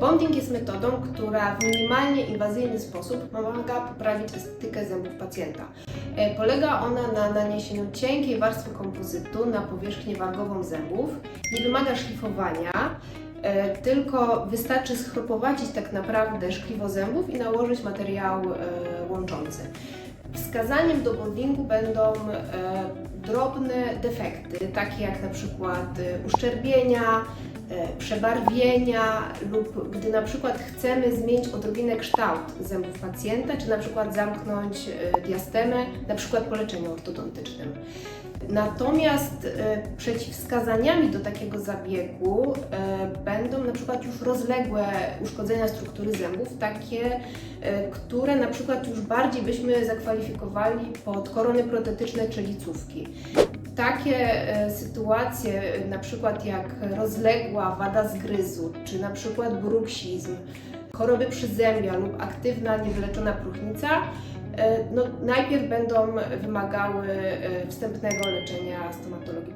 Bonding jest metodą, która w minimalnie inwazyjny sposób pomaga poprawić estetykę zębów pacjenta. E, Polega ona na naniesieniu cienkiej warstwy kompozytu na powierzchnię wargową zębów. Nie wymaga szlifowania, e, tylko wystarczy schropowacić tak naprawdę szkliwo zębów i nałożyć materiał e, łączący. Wskazaniem do bondingu będą drobne defekty, takie jak na przykład uszczerbienia, przebarwienia lub gdy na przykład chcemy zmienić odrobinę kształt zębów pacjenta, czy na przykład zamknąć e, diastemę, na przykład po leczeniu ortodontycznym. Natomiast e, przeciwwskazaniami do takiego zabiegu e, będą na przykład już rozległe uszkodzenia struktury zębów, takie, e, które na przykład już bardziej byśmy zakwalifikowali pod korony protetyczne czy licówki. Takie e, sytuacje, e, na przykład jak rozległa wada zgryzu, czy na przykład bruksizm, choroby przyzębia lub aktywna niewyleczona próchnica, e, no, najpierw będą wymagały wstępnego leczenia stomatologicznego.